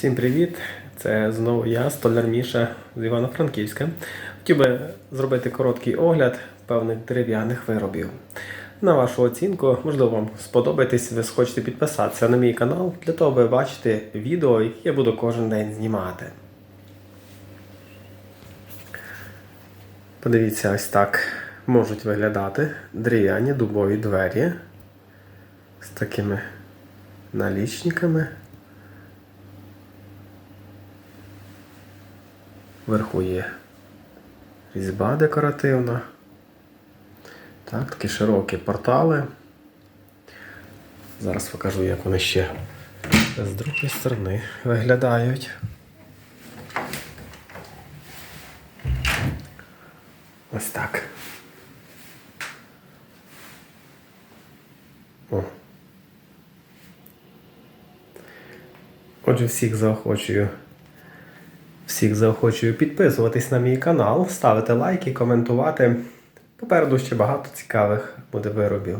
Всім привіт! Це знову я, столяр Міша з Івано-Франківська. Хотів би зробити короткий огляд певних дерев'яних виробів. На вашу оцінку, можливо, вам сподобається, ви схочете підписатися на мій канал для того, аби бачити відео, які я буду кожен день знімати. Подивіться, ось так можуть виглядати дерев'яні дубові двері з такими налічниками. Вверху є різьба декоративна. Так, такі широкі портали. Зараз покажу, як вони ще з другої сторони виглядають. Ось так. О. Отже, всіх заохочую. Всіх заохочую підписуватись на мій канал, ставити лайки, коментувати. Попереду ще багато цікавих буде виробів.